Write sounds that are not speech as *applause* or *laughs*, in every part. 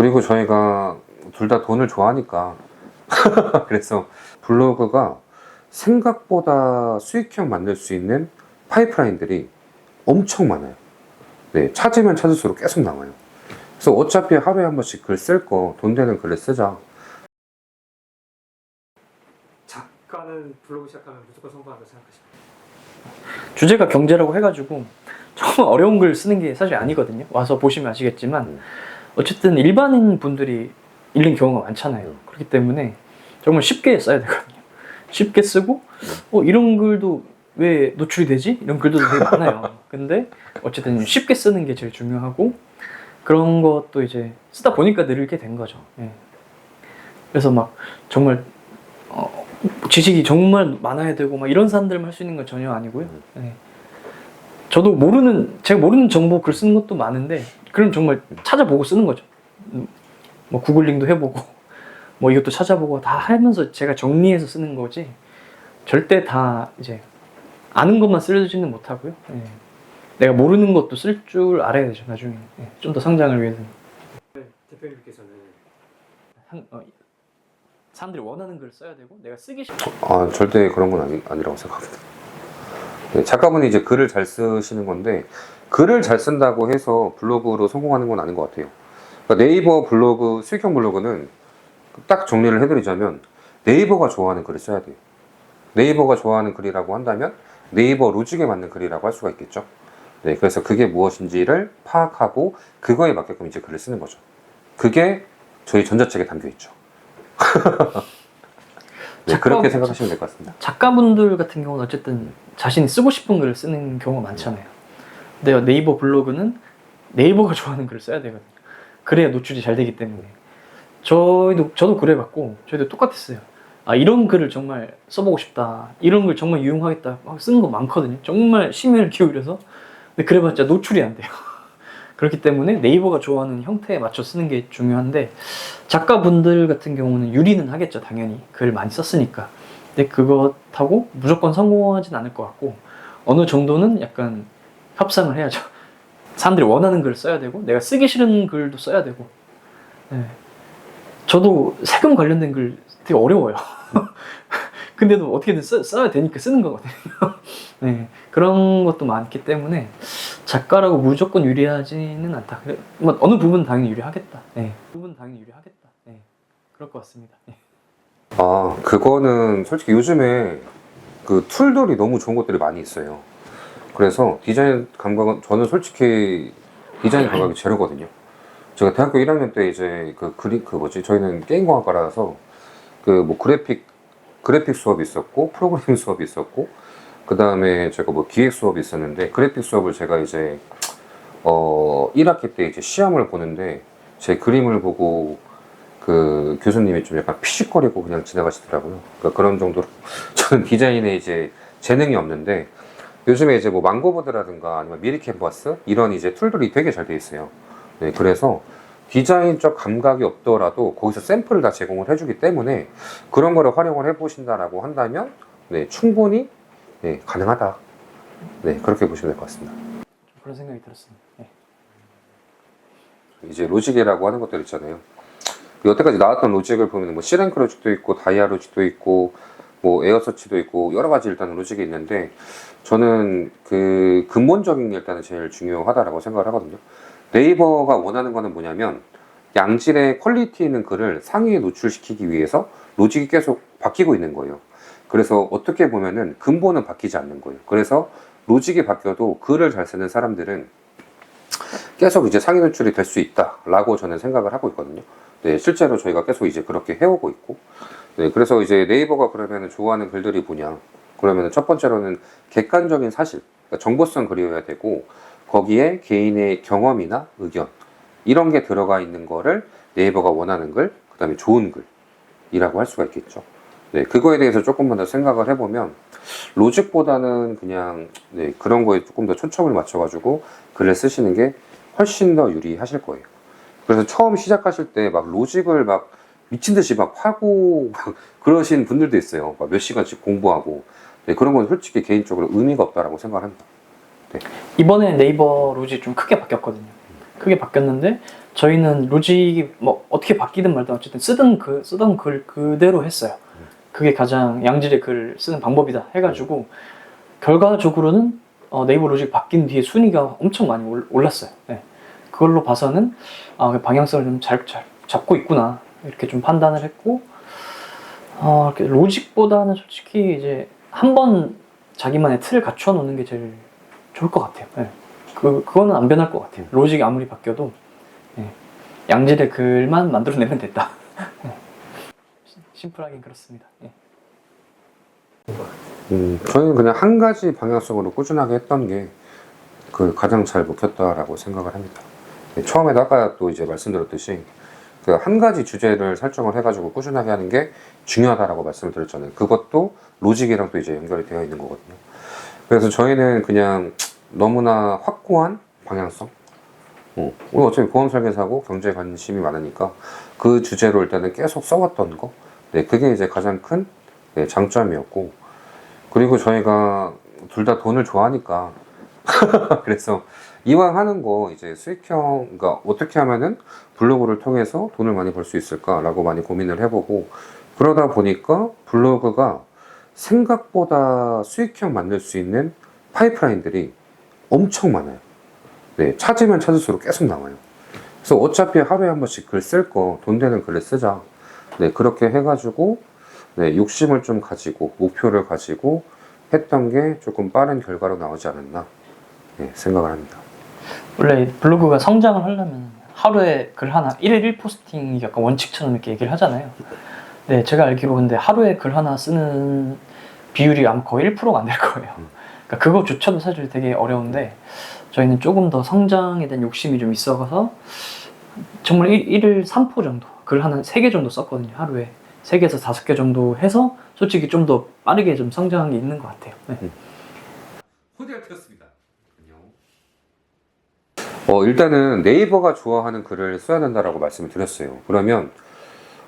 그리고 저희가 둘 다 돈을 좋아하니까 *laughs* 그래서 블로그가 생각보다 수익형 만들 수 있는 파이프라인들이 엄청 많아요. 네, 찾으면 찾을수록 계속 나와요. 그래서 어차피 하루에 한 번씩 글 쓸 거 돈 되는 글을 쓰자. 작가는 블로그 시작하면 무조건 성공한다 생각하십니까? 주제가 경제라고 해가지고 *laughs* 정말 어려운 글 쓰는 게 사실 아니거든요. 와서 보시면 아시겠지만 음. 어쨌든 일반인 분들이 읽는 경우가 많잖아요. 그렇기 때문에 정말 쉽게 써야 되거든요. 쉽게 쓰고 어, 이런 글도 왜 노출이 되지? 이런 글도 되게 많아요. 근데 어쨌든 쉽게 쓰는 게 제일 중요하고 그런 것도 이제 쓰다 보니까 늘게 된 거죠. 예. 그래서 막 정말 어, 지식이 정말 많아야 되고 막 이런 사람들만 할 수 있는 건 전혀 아니고요. 예. 저도 모르는 제가 모르는 정보 글 쓰는 것도 많은데 그럼 정말 찾아보고 쓰는 거죠. 음, 뭐 구글링도 해보고 뭐 이것도 찾아보고 다 하면서 제가 정리해서 쓰는 거지 절대 다 이제 아는 것만 쓰지는 못하고요. 예. 내가 모르는 것도 쓸 줄 알아야 되죠 나중에 예. 좀더 성장을 위해서는. 대표님께서는 어, 사람들이 원하는 글 써야 되고 내가 쓰기 싫 아, 절대 그런 건 아니, 아니라고 생각합니다. 네, 작가분이 이제 글을 잘 쓰시는 건데, 글을 잘 쓴다고 해서 블로그로 성공하는 건 아닌 것 같아요. 그러니까 네이버 블로그, 수익형 블로그는 딱 정리를 해드리자면, 네이버가 좋아하는 글을 써야 돼요. 네이버가 좋아하는 글이라고 한다면, 네이버 로직에 맞는 글이라고 할 수가 있겠죠. 네, 그래서 그게 무엇인지를 파악하고, 그거에 맞게끔 이제 글을 쓰는 거죠. 그게 저희 전자책에 담겨 있죠. *laughs* 네, 작가- 그렇게 생각하시면 될 것 같습니다. 작가분들 같은 경우는 어쨌든 자신이 쓰고 싶은 글을 쓰는 경우가 많잖아요. 근데 네이버 블로그는 네이버가 *laughs* 좋아하는 글을 써야 되거든요. 그래야 노출이 잘 되기 때문에. 저희도 저도 그래갖고 저희도 똑같았어요. 아 이런 글을 정말 써보고 싶다. 이런 글 정말 유용하겠다. 막 쓰는 거 많거든요. 정말 심혈을 기울여서. 근데 그래봤자 노출이 안 돼요. *laughs* 그렇기 때문에 네이버가 좋아하는 형태에 맞춰 쓰는 게 중요한데 작가분들 같은 경우는 유리는 하겠죠 당연히. 글 많이 썼으니까. 근데 그것하고 무조건 성공하진 않을 것 같고 어느 정도는 약간 협상을 해야죠. 사람들이 원하는 글을 써야 되고 내가 쓰기 싫은 글도 써야 되고. 네. 저도 세금 관련된 글 되게 어려워요. *laughs* 근데도 어떻게든 써, 써야 되니까 쓰는 거거든요. *laughs* 네. 그런 것도 많기 때문에 작가라고 무조건 유리하지는 않다. 그래- 뭐 어느 부분 당연히 유리하겠다. 네. 부분 당연히 유리하겠다. 네. 그럴 것 같습니다. 네. 아, 그거는 솔직히 요즘에 그 툴들이 너무 좋은 것들이 많이 있어요. 그래서 디자인 감각은 저는 솔직히 디자인 감각이 제로거든요. 제가 대학교 1학년 때 이제 그 그리 그 뭐지 저희는 게임공학과라서 그 뭐 그래픽 그래픽 수업이 있었고 프로그래밍 수업이 있었고 그 다음에 제가 뭐 기획 수업이 있었는데 그래픽 수업을 제가 이제 어 1학기 때 이제 시험을 보는데 제 그림을 보고 그 교수님이 좀 약간 피식거리고 그냥 지나가시더라고요. 그러니까 그런 정도로 *laughs* 저는 디자인에 이제 재능이 없는데 요즘에 이제 뭐 망고보드라든가 아니면 미리 캔버스 이런 이제 툴들이 되게 잘 돼 있어요. 네, 그래서 디자인적 감각이 없더라도 거기서 샘플을 다 제공을 해주기 때문에 그런 거를 활용을 해보신다라고 한다면 네, 충분히 네, 가능하다. 네, 그렇게 보시면 될 것 같습니다. 그런 생각이 들었습니다. 네. 이제 로직이라고 하는 것들 있잖아요. 여태까지 나왔던 로직을 보면 뭐 시랭크 로직도 있고 다이아 로직도 있고 뭐 에어서치도 있고 여러 가지 일단 로직이 있는데 저는 그 근본적인 게 일단은 제일 중요하다라고 생각을 하거든요. 네이버가 원하는 거는 뭐냐면 양질의 퀄리티 있는 글을 상위에 노출시키기 위해서 로직이 계속 바뀌고 있는 거예요. 그래서 어떻게 보면은 근본은 바뀌지 않는 거예요. 그래서 로직이 바뀌어도 글을 잘 쓰는 사람들은 계속 이제 상위 노출이 될 수 있다라고 저는 생각을 하고 있거든요. 네, 실제로 저희가 계속 이제 그렇게 해오고 있고, 네, 그래서 이제 네이버가 그러면 좋아하는 글들이 뭐냐? 그러면 첫 번째로는 객관적인 사실, 그러니까 정보성 글이어야 되고, 거기에 개인의 경험이나 의견, 이런 게 들어가 있는 거를 네이버가 원하는 글, 그 다음에 좋은 글이라고 할 수가 있겠죠. 네, 그거에 대해서 조금만 더 생각을 해보면, 로직보다는 그냥, 네, 그런 거에 조금 더 초점을 맞춰가지고 글을 쓰시는 게 훨씬 더 유리하실 거예요. 그래서 처음 시작하실 때 막 로직을 막 미친 듯이 막 파고 막 *laughs* 그러신 분들도 있어요. 막 몇 시간씩 공부하고. 네, 그런 건 솔직히 개인적으로 의미가 없다라고 생각합니다. 이번에 네이버 로직 좀 크게 바뀌었거든요. 크게 바뀌었는데 저희는 로직이 뭐 어떻게 바뀌든 말든 어쨌든 쓰던 그 쓰던 글 그대로 했어요. 그게 가장 양질의 글을 쓰는 방법이다 해가지고 결과적으로는 어, 네이버 로직 바뀐 뒤에 순위가 엄청 많이 올- 올랐어요. 네. 그걸로 봐서는 아, 그 방향성을 좀 잘 잡고 있구나 이렇게 좀 판단을 했고 어, 이렇게 로직보다는 솔직히 이제 한 번 자기만의 틀을 갖춰 놓는 게 제일 좋을 것 같아요. 네. 그 그거는 안 변할 것 같아요. 로직이 아무리 바뀌어도 네. 양질의 글만 만들어내면 됐다. 네. 심- 심플하긴 그렇습니다. 네. 음, 저희는 그냥 한 가지 방향성으로 꾸준하게 했던 게 그 가장 잘 먹혔다라고 생각을 합니다. 네, 처음에도 아까 또 이제 말씀드렸듯이 그 한 가지 주제를 설정을 해가지고 꾸준하게 하는 게 중요하다라고 말씀을 드렸잖아요. 그것도 로직이랑 또 이제 연결이 되어 있는 거거든요. 그래서 저희는 그냥 너무나 확고한 방향성. 어, 우리 어차피 보험 설계사고 경제에 관심이 많으니까 그 주제로 일단은 계속 써왔던 거. 네, 그게 이제 가장 큰 네, 장점이었고 그리고 저희가 둘 다 돈을 좋아하니까 *laughs* 그래서 이왕 하는 거 이제 수익형 그러니까 어떻게 하면은 블로그를 통해서 돈을 많이 벌 수 있을까라고 많이 고민을 해보고 그러다 보니까 블로그가 생각보다 수익형 만들 수 있는 파이프라인들이 엄청 많아요. 네, 찾으면 찾을수록 계속 나와요. 그래서 어차피 하루에 한 번씩 글 쓸 거 돈 되는 글을 쓰자. 네, 그렇게 해가지고 네, 욕심을 좀 가지고 목표를 가지고 했던 게 조금 빠른 결과로 나오지 않았나 네, 생각을 합니다. 원래 블로그가 성장을 하려면 하루에 글 하나 1일 1포스팅이 약간 원칙처럼 이렇게 얘기를 하잖아요. 네, 제가 알기로 근데 하루에 글 하나 쓰는 비율이 아마 거의 1%가 안 될 거예요. 그러니까 그거조차도 사실 되게 어려운데 저희는 조금 더 성장에 대한 욕심이 좀 있어서 정말 1, 일 3포 정도 글 하나 3개 정도 썼거든요. 하루에 3개에서 5개 정도 해서 솔직히 좀 더 빠르게 좀 성장한 게 있는 것 같아요. 네. 호디알트였습니다. 어, 일단은 네이버가 좋아하는 글을 써야 된다라고 말씀을 드렸어요. 그러면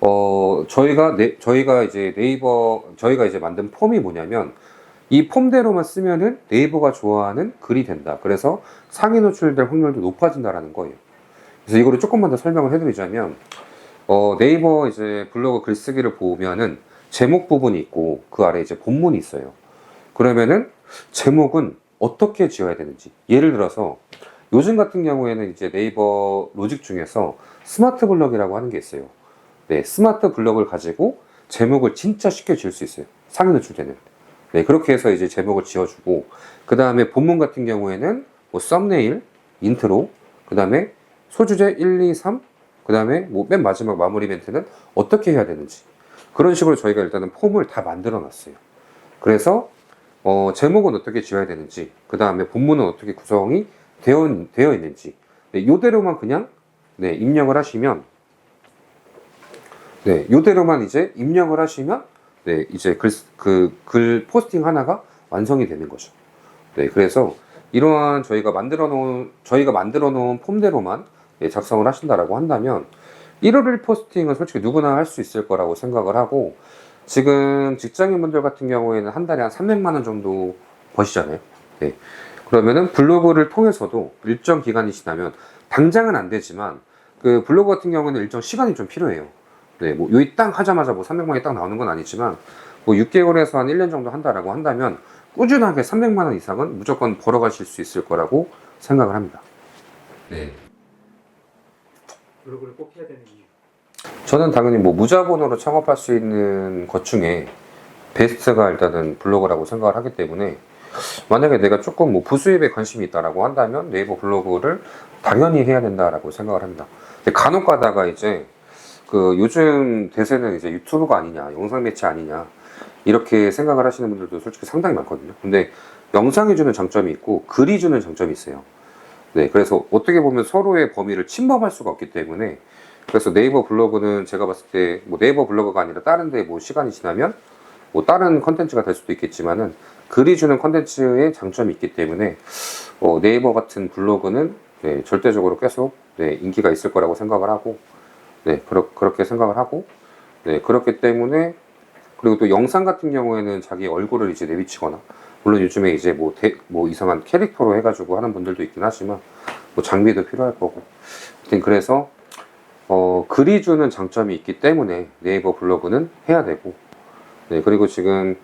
어, 저희가 네, 저희가 이제 네이버 저희가 이제 만든 폼이 뭐냐면 이 폼대로만 쓰면은 네이버가 좋아하는 글이 된다. 그래서 상위 노출될 확률도 높아진다라는 거예요. 그래서 이거를 조금만 더 설명을 해드리자면 어, 네이버 이제 블로그 글쓰기를 보면은 제목 부분이 있고 그 아래 이제 본문이 있어요. 그러면은 제목은 어떻게 지어야 되는지 예를 들어서 요즘 같은 경우에는 이제 네이버 로직 중에서 스마트 블럭이라고 하는 게 있어요. 네, 스마트 블럭을 가지고 제목을 진짜 쉽게 지을 수 있어요. 상위 노출 되는. 네, 그렇게 해서 이제 제목을 지어주고 그 다음에 본문 같은 경우에는 뭐 썸네일, 인트로, 그 다음에 소주제 1, 2, 3, 그 다음에 뭐 맨 마지막 마무리 멘트는 어떻게 해야 되는지 그런 식으로 저희가 일단은 폼을 다 만들어 놨어요. 그래서 어, 제목은 어떻게 지어야 되는지, 그 다음에 본문은 어떻게 구성이 되어, 되어 있는지, 네, 요대로만 그냥, 네, 입력을 하시면, 네, 요대로만 이제 입력을 하시면, 네, 이제 글, 그, 글 포스팅 하나가 완성이 되는 거죠. 네, 그래서 이러한 저희가 만들어 놓은, 저희가 만들어 놓은 폼대로만 네, 작성을 하신다라고 한다면, 1월 1 포스팅은 솔직히 누구나 할 수 있을 거라고 생각을 하고, 지금 직장인분들 같은 경우에는 한 달에 한 300만 원 정도 버시잖아요. 네. 그러면은 블로그를 통해서도 일정 기간이 지나면 당장은 안 되지만 그 블로그 같은 경우는 일정 시간이 좀 필요해요. 네, 뭐 요이 딱 하자마자 뭐 300만이 딱 나오는 건 아니지만 뭐 6개월에서 한 1년 정도 한다라고 한다면 꾸준하게 300만 원 이상은 무조건 벌어가실 수 있을 거라고 생각을 합니다. 네. 블로그를 꼭 해야 되는 이유. 저는 당연히 뭐 무자본으로 창업할 수 있는 것 중에 베스트가 일단은 블로그라고 생각을 하기 때문에 만약에 내가 조금 뭐 부수입에 관심이 있다라고 한다면 네이버 블로그를 당연히 해야 된다라고 생각을 합니다. 간혹 가다가 이제 그 요즘 대세는 이제 유튜브가 아니냐, 영상 매체 아니냐 이렇게 생각을 하시는 분들도 솔직히 상당히 많거든요. 근데 영상이 주는 장점이 있고 글이 주는 장점이 있어요. 네, 그래서 어떻게 보면 서로의 범위를 침범할 수가 없기 때문에 그래서 네이버 블로그는 제가 봤을 때 뭐 네이버 블로그가 아니라 다른 데 뭐 시간이 지나면 뭐 다른 컨텐츠가 될 수도 있겠지만은 글이 주는 컨텐츠의 장점이 있기 때문에 어, 네이버 같은 블로그는 네, 절대적으로 계속 네, 인기가 있을 거라고 생각을 하고 네, 그렇, 그렇게 생각을 하고 네, 그렇기 때문에 그리고 또 영상 같은 경우에는 자기 얼굴을 이제 내비치거나 물론 요즘에 이제 뭐, 대- 뭐 이상한 캐릭터로 해가지고 하는 분들도 있긴 하지만 뭐 장비도 필요할 거고 하여튼 그래서 어, 글이 주는 장점이 있기 때문에 네이버 블로그는 해야 되고, 네, 그리고 지금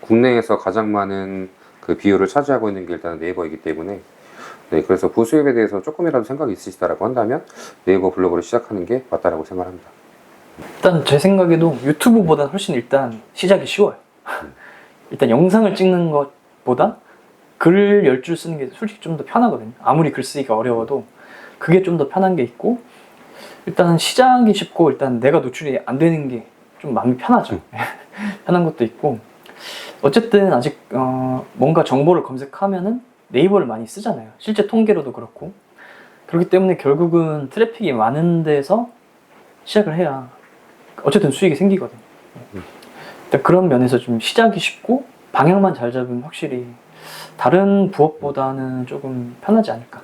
국내에서 가장 많은 그 비율을 차지하고 있는 게 일단 네이버이기 때문에, 네, 그래서 부수입에 대해서 조금이라도 생각이 있으시다라고 한다면 네이버 블로그를 시작하는 게 맞다라고 생각합니다. 일단 제 생각에도 유튜브보다 훨씬 일단 시작이 쉬워요. *laughs* 일단 영상을 찍는 것 보다 글 10줄 쓰는 게 솔직히 좀 더 편하거든요. 아무리 글 쓰기가 어려워도 그게 좀 더 편한 게 있고 일단 시작이 쉽고 일단 내가 노출이 안 되는 게 좀 마음이 편하죠. *laughs* 편한 것도 있고 어쨌든 아직 어, 뭔가 정보를 검색하면은 네이버를 많이 쓰잖아요. 실제 통계로도 그렇고 그렇기 때문에 결국은 트래픽이 많은 데서 시작을 해야 어쨌든 수익이 생기거든요. 일단 그런 면에서 좀 시작이 쉽고 방향만 잘 잡으면 확실히 다른 부업보다는 조금 편하지 않을까.